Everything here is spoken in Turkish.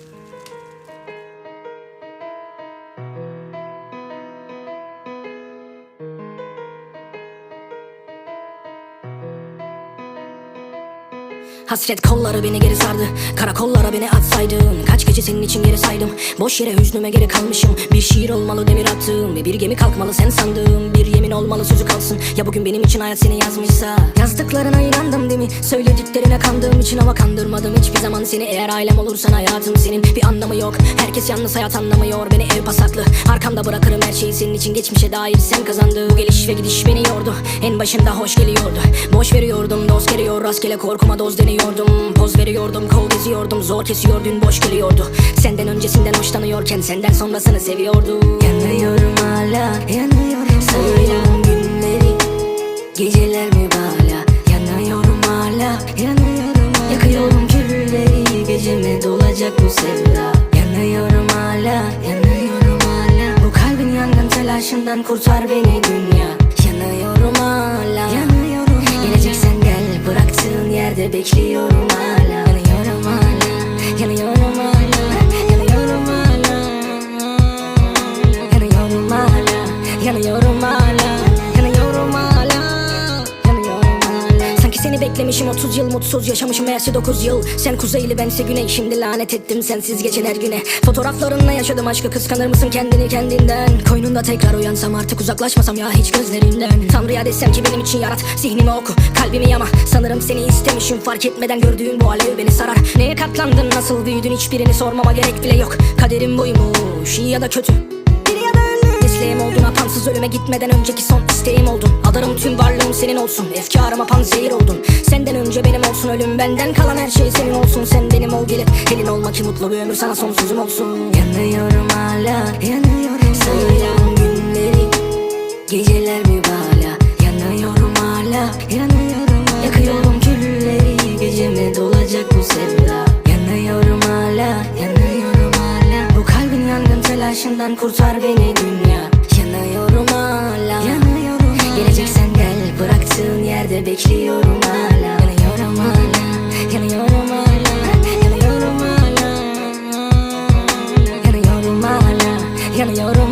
Mm-hmm. Hasret kolları beni geri sardı. Karakollara beni atsaydın Kaç gece senin için geri saydım. Boş yere hüznüme geri kalmışım. Bir şiir olmalı demir attığım Ve bir gemi kalkmalı sen sandığım. Bir yemin olmalı sözü kalsın. Ya bugün benim için hayat seni yazmışsa? Yazdıklarına inandım değil mi? Söylediklerine kandığım için ama kandırmadım. Hiçbir zaman seni eğer ailem olursan hayatım senin. Bir anlamı yok. Herkes yalnız hayat anlamıyor. Beni ev pasaklı. Arkamda bırakırım her şeyi. Senin için Geçmişe dair sen kazandın Bu geliş ve gidiş beni yordu. En başında hoş geliyordu. Boş veriyordum dost geliyor. Rastgele korkuma doz deniyordum Poz veriyordum kol geziyordum. Zor kesiyor dün boş geliyordu. Senden öncesinden hoşlanıyorken Senden sonrasını seviyordum Yanıyorum hala Yanıyorum. Sayıyorum günleri Geceler mübala Yanıyorum hala Yanıyorum hala. Yakıyorum külleri Geceme dolacak bu sevda. Yanıyorum hala Yanıyorum hala. Bu kalbin yangın telaşından kurtar beni dünya. Yanıyorum hala yerde bekliyorum hala beklemişim 30 yıl mutsuz yaşamışım meğerse 9 yıl. Sen kuzeyli bense güney. Şimdi lanet ettim sensiz geçen her güne. Fotoğraflarınla yaşadım aşkı kıskanır mısın kendini kendinden? Koynunda tekrar uyansam artık uzaklaşmasam ya hiç gözlerinden. Tanrı'ya desem ki benim için yarat zihnimi oku kalbimi yama. Sanırım seni istemişim fark etmeden gördüğün bu alev beni sarar. Neye katlandın nasıl büyüdün hiçbirini sormama gerek bile yok. Kaderim buymuş iyi ya da kötü Mesleğim oldun. Apansız ölüme gitmeden önceki son isteğim oldun. Adarım tüm varlığım senin olsun. Efkarıma panzehir oldun. Senden önce benim olsun ölüm benden kalan her şey senin olsun. Sen benim ol gelip elin olma ki mutlu bir ömür sana sonsuzum olsun. Yanıyorum hala yanıyorum Sayıyorum günleri Geceler mübala. Yanıyorum hala yanıyorum hala. Yakıyorum külleri Geceme dolacak bu sevda. Yanıyorum hala yanıyorum hala. Bu kalbin yangın telaşından kurtar Yanıyorum hala. Yanıyorum hala. Geleceksen gel. Bıraktığın yerde bekliyorum hala. Yanıyorum hala. Yanıyorum hala. Yanıyorum hala. Yanıyorum hala. Yanıyorum hala.